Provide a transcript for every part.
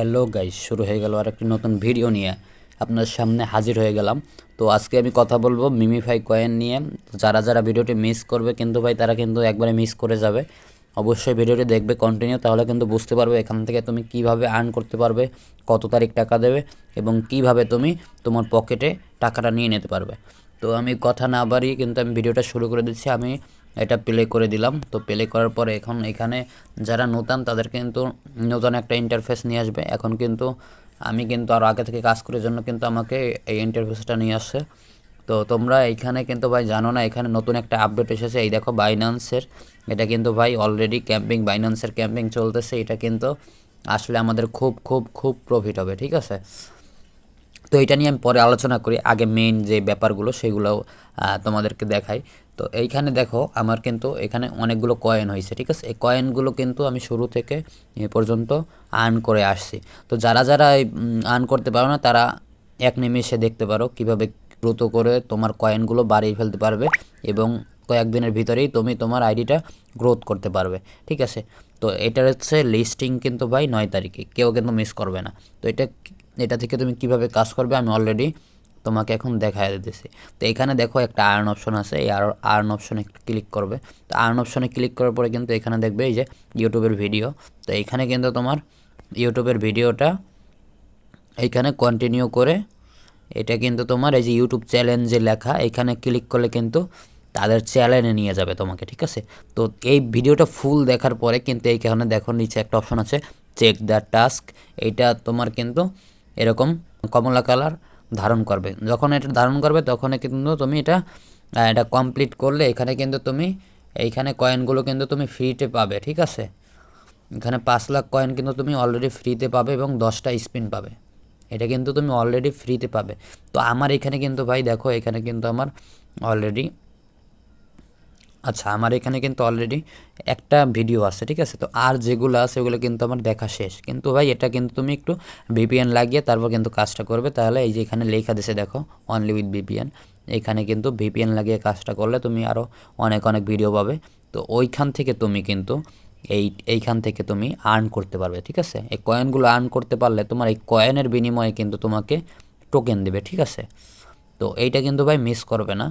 Hello guys, শুরু হয়ে গেল আর একটি নতুন ভিডিও নিয়ে আপনার সামনে হাজির হয়ে গেলাম। তো আজকে আমি কথা বলব মিমিফাই কয়েন নিয়ে। যারা যারা ভিডিওটি মিস করবে কিন্তু ভাই, তারা কিন্তু একবারে মিস করে যাবে। অবশ্যই ভিডিওটি দেখবে কন্টিনিউ তাহলে কিন্তু বুঝতে পারবে এখান থেকে তুমি কীভাবে আর্ন করতে পারবে, কত তারিখ টাকা দেবে এবং কীভাবে তুমি তোমার পকেটে টাকাটা নিয়ে নিতে পারবে। তো আমি কথা না বাড়িয়ে কিন্তু আমি ভিডিওটা শুরু করে দিচ্ছি। আমি এটা প্লে করে দিলাম। তো প্লে করার পরে এখন এখানে যারা নতুন, তাদের কিন্তু নতুন একটা ইন্টারফেস নিয়ে আসবে। এখন কিন্তু আমি কিন্তু আরও আগে থেকে কাজ করার জন্য কিন্তু আমাকে এই ইন্টারফেসটা নিয়ে আসছে। তো তোমরা এইখানে কিন্তু ভাই জানো না, এখানে নতুন একটা আপডেট এসেছে। এই দেখো বাইন্যান্সের এটা কিন্তু ভাই অলরেডি ক্যাম্পিং বাইন্যান্সের ক্যাম্পিং চলতেছে। এটা কিন্তু আসলে আমাদের খুব খুব খুব প্রফিট হবে, ঠিক আছে? তো এটা নিয়ে আমি পরে আলোচনা করি, আগে মেইন যে ব্যাপারগুলো সেগুলো তোমাদেরকে দেখাই। তো এইখানে দেখো, আমার কিন্তু এখানে অনেকগুলো কয়েন হয়েছে, ঠিক আছে? এই কয়েনগুলো কিন্তু আমি শুরু থেকে এ পর্যন্ত আর্ন করে আসছি। তো যারা যারা আর্ন করতে পারো না, তারা এক নিমেষে দেখতে পারো কীভাবে দ্রুত করে তোমার কয়েনগুলো বাড়িয়ে ফেলতে পারবে এবং কয়েকদিনের ভিতরেই তুমি তোমার আইডিটা গ্রোথ করতে পারবে, ঠিক আছে? তো এটার হচ্ছে লিস্টিং কিন্তু ভাই নয় তারিখে, কেউ কিন্তু মিস করবে না। তো এটা এটা থেকে তুমি কীভাবে কাজ করবে আমি অলরেডি তোমাকে এখন দেখাই দিতেছি। তো এখানে দেখো একটা আর্ন অপশন আছে, এই আর আর্ন অপশনে ক্লিক করবে। তো আর্ন অপশনে ক্লিক করার পরে কিন্তু এখানে দেখবে এই যে ইউটিউবের ভিডিও তো এখানে কিন্তু তোমার ইউটিউবের ভিডিওটা এইখানে কন্টিনিউ করে এটা কিন্তু তোমার এই যে ইউটিউব চ্যালেঞ্জে লেখা, এখানে ক্লিক করলে কিন্তু তাদের চ্যানেলে নিয়ে যাবে তোমাকে, ঠিক আছে? তো এই ভিডিওটা ফুল দেখার পরে কিন্তু এইখানে দেখো নিচে একটা অপশন আছে চেক দ্য টাস্ক এইটা তোমার কিন্তু এরকম কমলা কালার ধারণ করবে। যখন এটা ধারণ করবে তখন কিন্তু তুমি এটা এটা কমপ্লিট করলে এখানে কিন্তু তুমি, এইখানে কয়েনগুলো কিন্তু তুমি ফ্রিতে পাবে, ঠিক আছে? এখানে পাঁচ লাখ কয়েন কিন্তু তুমি অলরেডি ফ্রিতে পাবে এবং দশটা স্পিন পাবে। এটা কিন্তু তুমি অলরেডি ফ্রিতে পাবে। তো আমার এখানে কিন্তু ভাই, দেখো, এখানে কিন্তু আমার অলরেডি আচ্ছা আমার এখানে কিন্তু অলরেডি একটা ভিডিও আছে, ঠিক আছে? তো আর যেগুলো আছে, ওগুলো কিন্তু আমার দেখা শেষ। কিন্তু ভাই, এটা কিন্তু তুমি একটু ভিপিএন লাগিয়ে তারপর কিন্তু কাজটা করবে। তাহলে এই যে এখানে লেখা দিছে, দেখো অনলি উইথ ভিপিএন এখানে কিন্তু ভিপিএন লাগিয়ে কাজটা করলে তুমি আরও অনেক অনেক ভিডিও পাবে। তো ওইখান থেকে তুমি কিন্তু এই, এইখান থেকে তুমি আর্ন করতে পারবে, ঠিক আছে? এই কয়েনগুলো আর্ন করতে পারলে তোমার এই কয়েনের বিনিময়ে কিন্তু তোমাকে টোকেন দেবে, ঠিক আছে? তো এইটা কিন্তু ভাই মিস করবে না।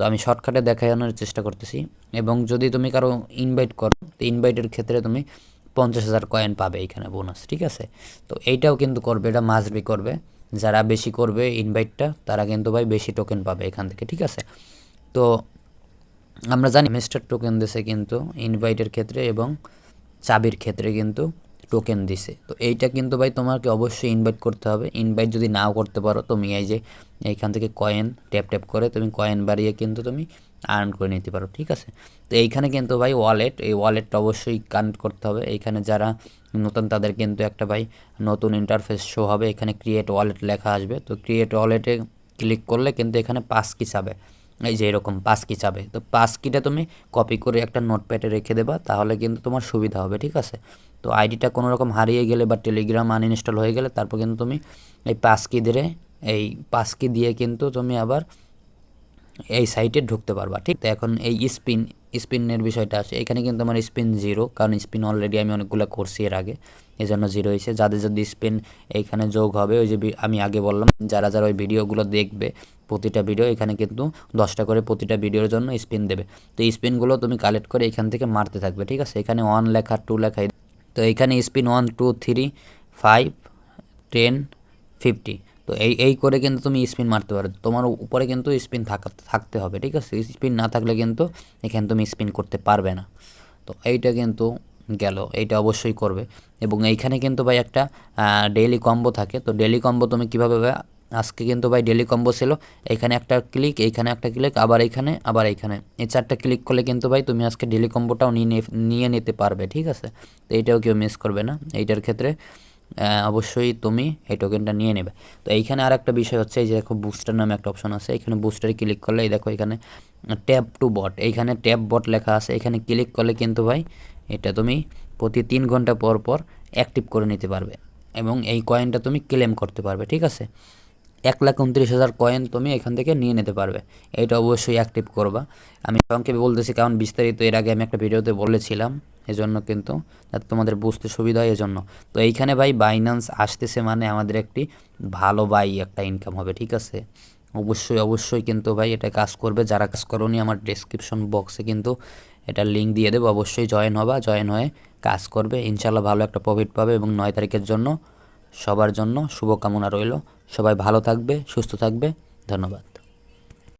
তো আমি শর্টকাটে দেখানোর চেষ্টা করতেছি। এবং যদি তুমি কারও ইনভাইট করো, তো ইনভাইটের ক্ষেত্রে তুমি পঞ্চাশ হাজার কয়েন পাবে এইখানে বোনাস ঠিক আছে? তো এইটাও কিন্তু করবে, এটা মাসবি করবে। যারা বেশি করবে ইনভাইটটা তারা কিন্তু ভাই বেশি টোকেন পাবে এখান থেকে, ঠিক আছে? তো আমরা জানি মিস্টার টোকেন দিছে কিন্তু ইনভাইটের ক্ষেত্রে এবং চাবির ক্ষেত্রে কিন্তু টোকেন দিছে। তো এইটা কিন্তু ভাই তোমাকে অবশ্যই ইনভাইট করতে হবে। ইনভাইট যদি নাও করতে পারো, তুমি এই যে এইখান থেকে কয়েন ট্যাপ ট্যাপ করে তুমি কয়েন বাড়িয়ে কিন্তু তুমি আর্ন করে নিতে পারো, ঠিক আছে? তো এইখানে কিন্তু ভাই ওয়ালেট এই ওয়ালেটটা অবশ্যই কানেক্ট করতে হবে। এইখানে যারা নতুন তাদের কিন্তু একটা ভাই নতুন ইন্টারফেস শো হবে। এখানে ক্রিয়েট ওয়ালেট লেখা আসবে। তো ক্রিয়েট ওয়ালেটে ক্লিক করলে কিন্তু এখানে পাস কি চাবে। এই যে এরকম পাস কি চাবে। তো পাস কিটা তুমি কপি করে একটা নোটপ্যাডে রেখে দেবা, তাহলে কিন্তু তোমার সুবিধা হবে, ঠিক আছে? তো আইডিটা কোনো রকম হারিয়ে গেলে বা টেলিগ্রাম আনইনস্টল হয়ে গেলে তারপর কিন্তু তুমি এই পাস কি দিয়ে এই পাস কি দিয়ে কিন্তু তুমি আবার এই সাইটে ঢুকতে পারবা। ঠিক, তো এখন এই স্পিন, স্পিনের বিষয়টা আছে। এখানে কিন্তু আমার স্পিন জিরো, কারণ স্পিন অলরেডি আমি অনেকগুলো করছি এর আগে এই জন্য জিরো হয়েছে। যাদের যদি স্পিন এইখানে যোগ হবে, ওই যে আমি আগে বললাম, যারা যারা ওই ভিডিওগুলো দেখবে, প্রতিটা ভিডিও এখানে কিন্তু দশটা করে প্রতিটা ভিডিওর জন্য স্পিন দেবে। তো স্পিনগুলো তুমি কালেক্ট করে এখান থেকে মারতে থাকবে। ঠিক আছে, এখানে ওয়ান লেখা টু লেখা তো এইখানে spin one two three five ten fifty তো এই এই করে কিন্তু তুমি স্পিন মারতে পারো। তোমার উপরে কিন্তু স্পিন থাকা, থাকতে হবে, ঠিক আছে? স্পিন না থাকলে কিন্তু এখানে তুমি স্পিন করতে পারবে না। তো এইটা কিন্তু গেল, এইটা অবশ্যই করবে। এবং এইখানে কিন্তু ভাই একটা ডেইলি কম্বো থাকে। তো ডেইলি কম্বো তুমি কীভাবে আজকে কিন্তু ভাই ডেলি কম্বো ছিল। এখানে একটা ক্লিক এইখানে একটা ক্লিক আবার এইখানে আবার এইখানে। এই চারটা ক্লিক করলে কিন্তু ভাই তুমি আজকে ডেলি কম্বোটাও নিয়ে নিয়ে নিতে পারবে, ঠিক আছে? তো এইটাও কেউ মিস করবে না। এইটার ক্ষেত্রে অবশ্যই তুমি এই টোকেনটা নিয়ে নেবে। তো এইখানে আর একটা বিষয় হচ্ছে, এই যে দেখো বুস্টার নামে একটা অপশন আছে। এখানে বুস্টারে ক্লিক করলে, এই দেখো এখানে ট্যাপ টু বট এইখানে ট্যাপ বট লেখা আছে। এখানে ক্লিক করলে কিন্তু ভাই এটা তুমি প্রতি তিন ঘণ্টা পর পর অ্যাক্টিভ করে নিতে পারবে। এবং এই কয়েনটা তুমি ক্লেম করতে পারবে, ঠিক আছে? এক লাখ উনত্রিশ হাজার কয়েন তুমি এখান থেকে নিয়ে নিতে পারবে। এইটা অবশ্যই অ্যাক্টিভ করবা। আমি সংক্ষেপে বলতেছি, কারণ বিস্তারিত এর আগে আমি একটা ভিডিওতে বলেছিলাম এজন্য কিন্তু যাতে তোমাদের বুঝতে সুবিধা হয় এজন্য। তো এইখানে ভাই বাইন্যান্স আসতেছে মানে আমাদের একটি ভালো বাই একটা ইনকাম হবে, ঠিক আছে? অবশ্যই অবশ্যই কিন্তু ভাই এটা কাজ করবে। যারা কাজ করনি আমার ডেসক্রিপশন বক্সে কিন্তু এটা লিঙ্ক দিয়ে দেবো। অবশ্যই জয়েন হবা জয়েন হয়ে কাজ করবে। ইনশাল্লাহ ভালো একটা প্রফিট পাবে এবং নয় তারিখের জন্য সবার জন্য শুভকামনা রইল। সবাই ভালো থাকবে সুস্থ থাকবে। ধন্যবাদ।